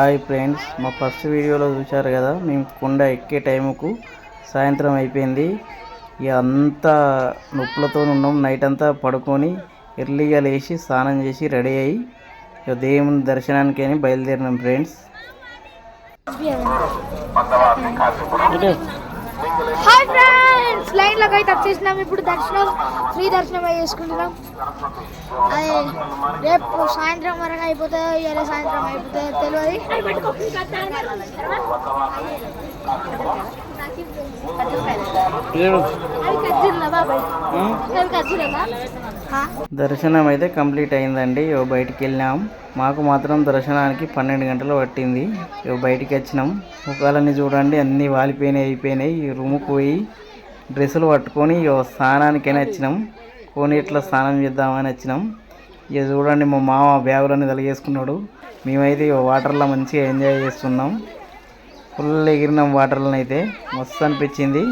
Hi friends మా first వీడియోలో చూశారు కదా మేము కొండ ఎక్కే టైంకు సాయంత్రం అయిపోయింది. ఇక అంతా నొప్పులతో ఉన్నాం నైట్ అంతా పడుకొని ఎర్లీగా లేచి స్నానం చేసి రెడీ అయ్యి ఇక దేవుని దర్శనానికి అని బయలుదేరినాం ఫ్రెండ్స్. Hi friends! లైన్లోకి అయితే వచ్చేసినాం. ఇప్పుడు దర్శనం ఫ్రీ దర్శనం అయి చేసుకుంటున్నాం. అది రేపు సాయంత్రం వరకు అయిపోతాయో ఇవాళ సాయంత్రం అయిపోతాయో తెలియదు. దర్శనం అయితే కంప్లీట్ అయిందండి. ఇక బయటికి వెళ్ళినాం. మాకు మాత్రం దర్శనానికి పన్నెండు గంటలు పట్టింది. ఇక బయటికి వచ్చినాం. ముఖాలన్నీ చూడండి అన్నీ వాలిపోయినాయి అయిపోయినాయి. ఈ పోయి డ్రెస్సులు పట్టుకొని ఇక స్నానానికైనా వచ్చినాం. కోనేట్లో స్నానం చేద్దామని వచ్చినాం. ఇక చూడండి మా మామ బ్యాగులన్నీ తలిగేసుకున్నాడు. మేమైతే ఇక వాటర్లో మంచిగా ఎంజాయ్ చేస్తున్నాం. ఫుల్ ఎగిరినాం వాటర్లను అయితే మస్తు అనిపించింది.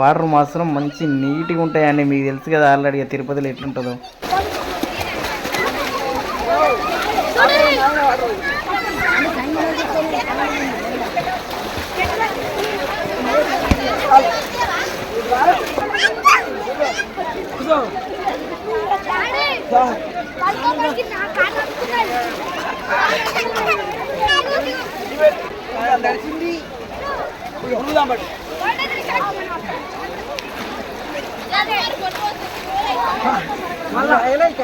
వాటర్ మాత్రం మంచి నీట్గా ఉంటాయండి. మీకు తెలుసు కదా ఆల్రెడీ నడిచింది ఉందాం బట్టి మళ్ళా ఎలా ఇక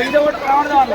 ఇది ఒకటి రావడం వల్ల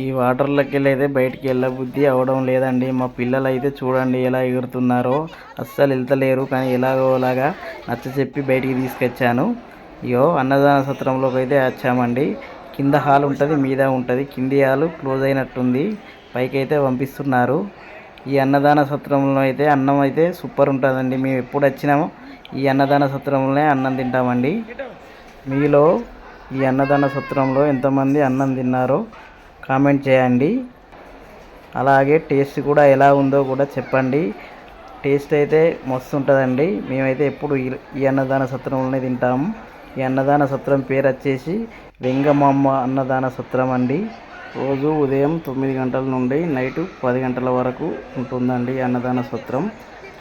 ఈ వాటర్లోకి వెళ్ళి అయితే బయటికి వెళ్ళబుద్ధి అవడం లేదండి. మా పిల్లలు అయితే చూడండి ఎలా ఎగురుతున్నారో. అస్సలు వెళ్తలేరు కానీ ఎలాగోలాగా నచ్చ చెప్పి బయటికి తీసుకొచ్చాను. ఇయో అన్నదాన సత్రంలోకి అయితే వచ్చామండి. కింద హాల్ ఉంటుంది మీద ఉంటుంది. కింది హాల్ క్లోజ్ అయినట్టుంది. పైకి అయితే పంపిస్తున్నారు. ఈ అన్నదాన సత్రంలో అయితే అన్నం అయితే సూపర్ ఉంటుందండి. మేము ఎప్పుడు వచ్చినామో ఈ అన్నదాన సత్రంలోనే అన్నం తింటామండి. మీలో ఈ అన్నదాన సత్రంలో ఎంతమంది అన్నం తిన్నారో కామెంట్ చేయండి. అలాగే టేస్ట్ కూడా ఎలా ఉందో కూడా చెప్పండి. టేస్ట్ అయితే మస్తు ఉంటుందండి. మేమైతే ఎప్పుడు ఈ- అన్నదాన సత్రంలోనే తింటాము ఈ అన్నదాన సత్రం పేరు వచ్చేసి వెంగమాంబ అన్నదాన సత్రం అండి. రోజు ఉదయం తొమ్మిది గంటల నుండి నైట్ పది గంటల వరకు ఉంటుందండి అన్నదాన సత్రం.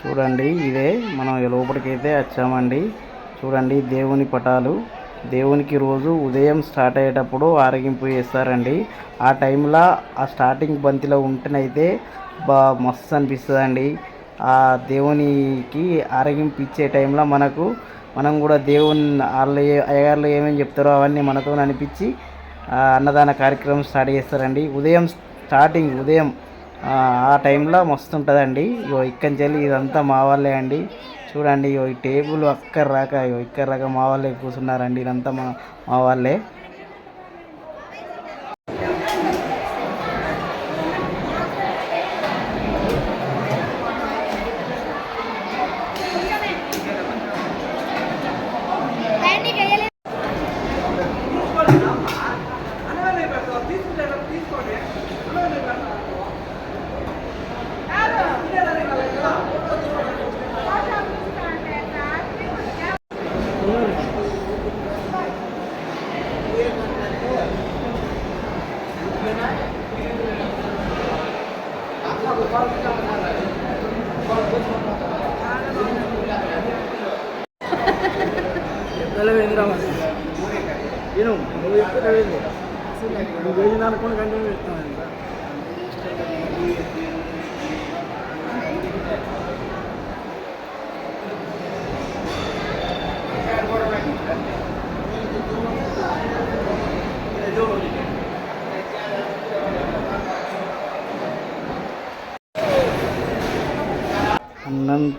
చూడండి ఇదే మనం లోపలికి అయితే వచ్చామండి. చూడండి దేవుని పటాలు. దేవునికి రోజు ఉదయం స్టార్ట్ అయ్యేటప్పుడు ఆరగింపు చేస్తారండి. ఆ టైంలో ఆ స్టార్టింగ్ బంతిలో ఉంటేనైతే బా మస్తు అనిపిస్తుందండి. ఆ దేవునికి ఆరగింపు ఇచ్చే టైంలో మనకు మనం కూడా దేవుని వాళ్ళు అయ్యగారులు ఏమేమి చెప్తారో అవన్నీ మనతో అనిపించి అన్నదాన కార్యక్రమం స్టార్ట్ చేస్తారండి. ఉదయం స్టార్టింగ్ ఉదయం ఆ టైంలో మస్తు ఉంటుందండి. ఇక్కడి నుంచి ఇదంతా మా వాళ్ళే అండి. చూడండి ఇగో ఈ టేబుల్ అక్కర రాక ఇగో ఇక్కడ రాక మా వాళ్ళే కూర్చున్నారండి ఇదంతా మా మా వాళ్ళే. వేయింద్రామా నువ్వు వేసినారు కూడా కంటిన్యూ చేస్తాను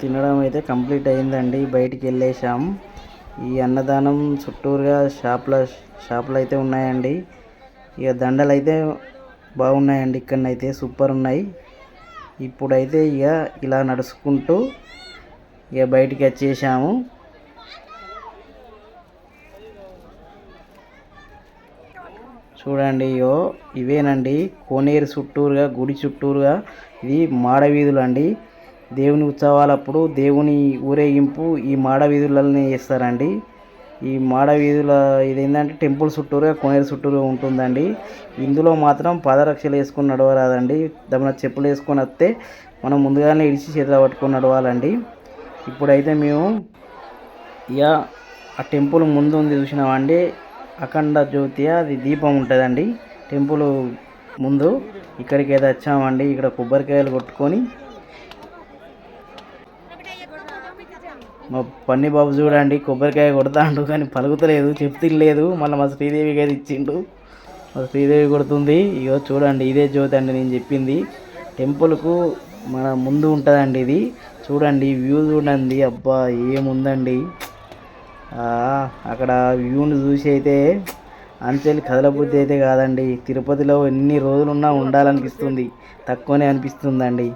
తినడం అయితే కంప్లీట్ అయిందండి. బయటికి వెళ్ళేసాం ఈ అన్నదానం చుట్టూరుగా షాపుల షాపులు అయితే ఉన్నాయండి. ఇక దండలు అయితే బాగున్నాయండి. ఇక్కడనైతే సూపర్ ఉన్నాయి. ఇప్పుడైతే ఇక ఇలా నడుచుకుంటూ ఇక బయటికి వచ్చేసాము. చూడండి ఇయో ఇవేనండి. కోనేరు చుట్టూరుగా గుడి చుట్టూరుగా. ఇది మాడ వీధులు అండి దేవుని ఉత్సవాలప్పుడు దేవుని ఊరేగింపు ఈ మాడ వీధులలోనే చేస్తారండి. ఈ మాడ వీధుల ఇది ఏంటంటే టెంపుల్ చుట్టూరుగా కోనేరు చుట్టూరుగా ఉంటుందండి. ఇందులో మాత్రం పాదరక్షలు వేసుకుని నడవరాదండి. దమ్మున చెప్పులు వేసుకొని వస్తే మనం ముందుగానే ఇడిచి చేతిలో పట్టుకొని నడవాలండి. ఇప్పుడైతే మేము ఇక ఆ టెంపుల్ ముందు ఉంది చూసినామండి. అఖండ జ్యోతి అది దీపం ఉంటుందండి. టెంపుల్ ముందు ఇక్కడికి అయితే వచ్చామండి. ఇక్కడ కొబ్బరికాయలు కొట్టుకొని మా పన్ని బాబు చూడండి కొబ్బరికాయ కొడతాండు కానీ పలుకుతలేదు చెప్తిలేదు మళ్ళీ మా శ్రీదేవికి అయితే ఇచ్చిండు. మా శ్రీదేవి కొడుతుంది. ఇగో చూడండి ఇదే జ్యోతి అండి నేను చెప్పింది. టెంపుల్కు మన ముందు ఉంటుందండి ఇది. చూడండి వ్యూ చూడండి. అబ్బా ఏముందండి? అక్కడ వ్యూని చూసి అయితే అంచెలు కదలబుద్ధి అయితే కాదండి. తిరుపతిలో ఎన్ని రోజులున్నా ఉండాలనిపిస్తుంది. తక్కువనే అనిపిస్తుందండి.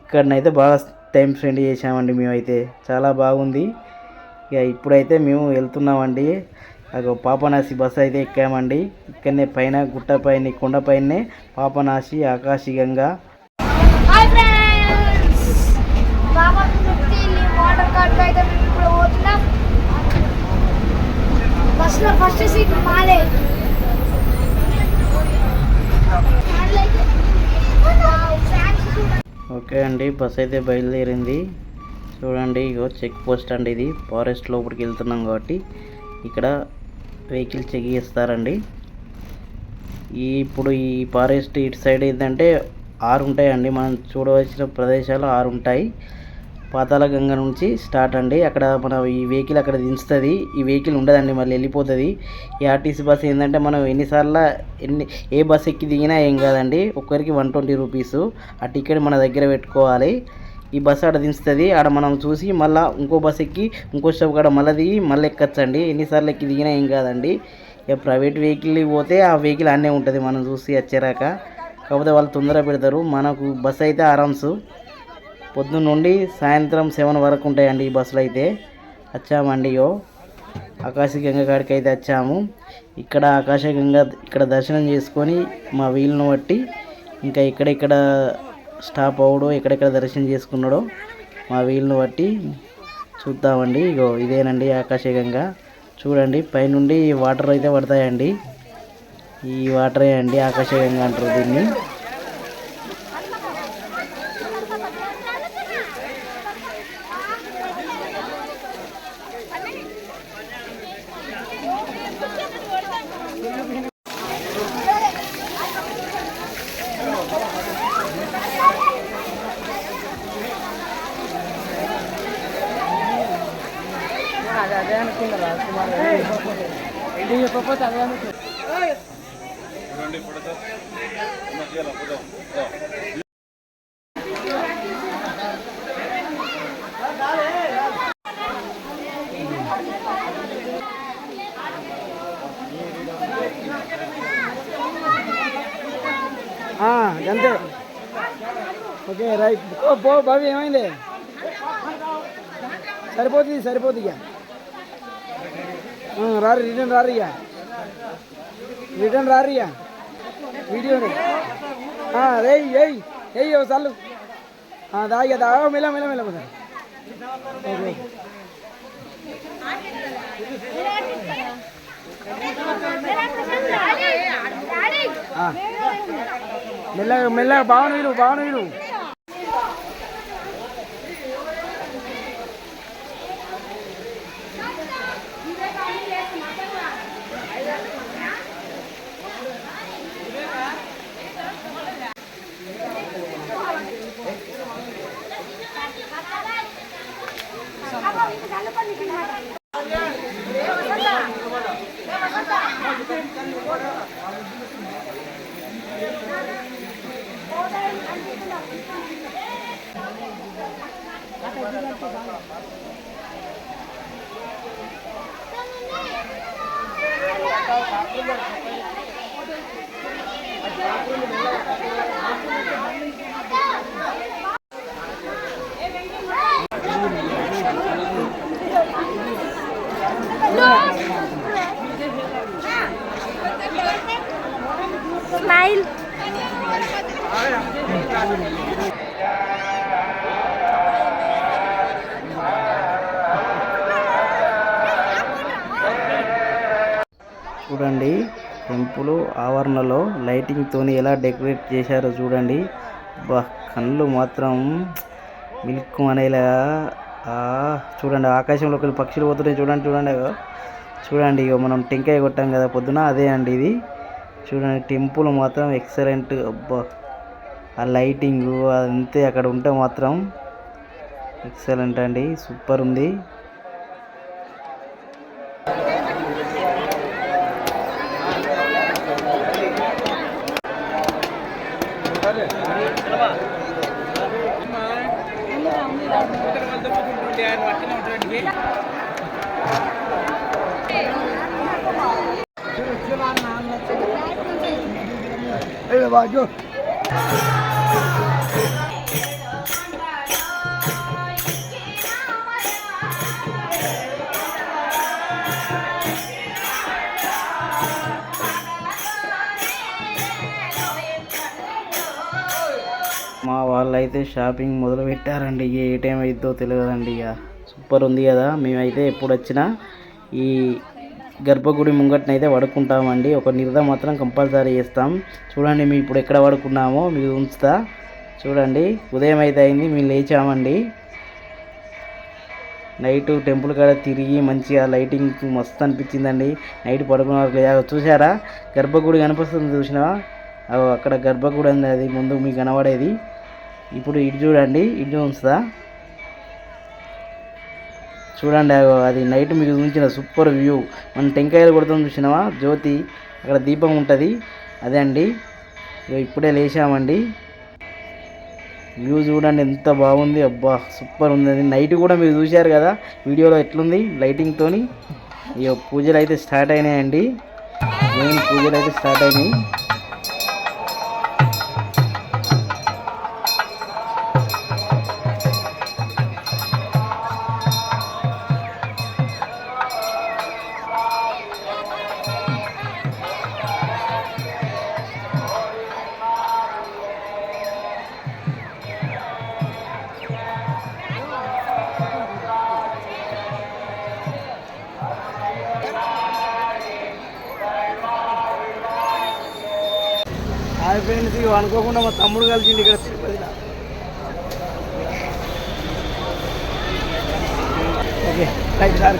ఇక్కడనైతే బాగా టైం స్పెండ్ చేసామండి మేమైతే. చాలా బాగుంది. ఇక ఇప్పుడైతే మేము వెళ్తున్నామండి. అగో పాపనాసి బస్సు అయితే ఎక్కామండి. ఇక్కడనే పైన గుట్ట పైన కొండ పైనే పాపనాసి ఆకాశిగంగా గంగా. బస్సులో ఫస్ట్ సీట్ మాదే. ఓకే అండి బస్ అయితే బయలుదేరింది. చూడండి ఇగో చెక్ పోస్ట్ అండి ఇది. ఫారెస్ట్ లోపలికి వెళ్తున్నాం కాబట్టి ఇక్కడ వెహికల్ చెక్ చేస్తారండి. ఈ ఇప్పుడు ఈ ఫారెస్ట్ ఇటు సైడ్ ఏంటంటే ఆరు ఉంటాయండి. మనం చూడవలసిన ప్రదేశాలు ఆరు ఉంటాయి. పాతాల గంగ నుంచి స్టార్ట్ అండి. అక్కడ మన ఈ వెహికల్ అక్కడ దించుతుంది. ఈ వెహికల్ ఉండదండి మళ్ళీ వెళ్ళిపోతుంది. ఈ ఆర్టీసీ బస్సు ఏంటంటే మనం ఎన్నిసార్లు ఎన్ని ఏ బస్సు ఎక్కి దిగినా ఏం కాదండి. ఒక్కరికి వన్ ట్వంటీ రూపీస్. ఆ టికెట్ మన దగ్గర పెట్టుకోవాలి. ఈ బస్సు ఆడ దించుతుంది. ఆడ మనం చూసి మళ్ళీ ఇంకో బస్ ఎక్కి ఇంకో స్టాప్ కాడ మళ్ళీ దిగి మళ్ళీ ఎక్కచ్చండి. ఎన్నిసార్లు ఎక్కి దిగినా ఏం కాదండి. ఇక ప్రైవేట్ వెహికల్ పోతే ఆ వెహికల్ అన్నే ఉంటుంది మనం చూసి వచ్చేరాక కాకపోతే వాళ్ళు తొందర పెడతారు. మనకు బస్సు అయితే ఆరామ్స్ పొద్దున్న నుండి సాయంత్రం సెవెన్ వరకు ఉంటాయండి ఈ బస్సులు అయితే. వచ్చామండి యో ఆకాశగంగ కాడికి అయితే వచ్చాము. ఇక్కడ ఆకాశగంగ ఇక్కడ దర్శనం చేసుకొని మా వీలును బట్టి ఇంకా ఇక్కడెక్కడ స్టాప్ అవడో ఎక్కడెక్కడ దర్శనం చేసుకున్నాడో మా వీలును బట్టి చూద్దామండి. ఇగో ఇదేనండి ఆకాశగంగ చూడండి పైనుండి వాటర్ అయితే పడతాయండి. ఈ వాటరే అండి ఆకాశగంగ అంటారు దీన్ని. అంతే ఓకే రైట్. ఓ పో బాబు ఏమైంది? సరిపోతుంది సరిపోతుంది ఇక. రారు రిటర్న్ రారు ఇక. రిటర్న్ రారియా వీడియో వీడియోని రే ఏయ్ ఏయ్ ఓ చాలు దా ఇక దా మెల్ల మెల్ల మెల్ల మెల్ల. మెల్లగా మెల్లగా బాగున్నా వీరు బాగున్నా వీరు Smile. చూడండి. టెంపుల్ ఆవరణలో లైటింగ్ తోని ఎలా డెకరేట్ చేశారో చూడండి. బా కళ్ళు మాత్రం మిల్క్ అనేలా. ఆ, చూడండి ఆకాశంలోకి వెళ్ళి పక్షులు పోతున్నాయి చూడండి చూడండి. చూడండి ఇక మనం టెంకాయ కొట్టాం కదా పొద్దున అదే అండి ఇది. చూడండి టెంపుల్ మాత్రం ఎక్సలెంట్. అబ్బా ఆ లైటింగ్ అదంతే అక్కడ ఉంటే మాత్రం ఎక్సలెంట్ అండి సూపర్ ఉంది. బాజు మా వాళ్ళైతే షాపింగ్ మొదలు పెట్టారండి ఇక ఏ టైం అయిద్దో తెలియదండి ఇక సూపర్ ఉంది కదా. మేమైతే ఎప్పుడు వచ్చినా ఈ గర్భగుడి ముంగట్నైతే పడుకుంటామండి. ఒక నిరద మాత్రం కంపల్సరీ చేస్తాం. చూడండి మేము ఇప్పుడు ఎక్కడ పడుకున్నామో మీరు ఉంచుతా. చూడండి ఉదయం అయితే అయింది మేము లేచామండి. నైట్ టెంపుల్ కాడ తిరిగి మంచిగా లైటింగ్ మస్తు అనిపించిందండి. నైట్ పడుకున్నారు లేదా చూసారా గర్భగుడి కనిపిస్తుంది చూసినావా? అక్కడ గర్భగుడి ఉంది అది ముందు మీకు కనబడేది. ఇప్పుడు ఇటు చూడండి ఇటు ఉంచుతా. చూడండి అది నైట్ మీకు చూపించిన సూపర్ వ్యూ మనం టెంకాయలు కొడుతుంది చూసినావా? జ్యోతి అక్కడ దీపం ఉంటుంది. అదే అండి. ఇగో ఇప్పుడే లేచామండి. వ్యూ చూడండి ఎంత బాగుంది. అబ్బా సూపర్ ఉంది అది. నైట్ కూడా మీరు చూశారు కదా? వీడియోలో ఎట్లుంది? లైటింగ్తోని ఇక పూజలు అయితే స్టార్ట్ అయినాయండి. మెయిన్ పూజలు అయితే స్టార్ట్ అయినాయి. హాయ్ ఫ్రెండ్స్ ఇక అనుకోకుండా మా తమ్ముడు కలిసిండి ఇక్కడ తిరుపతిలో. Okay right sir.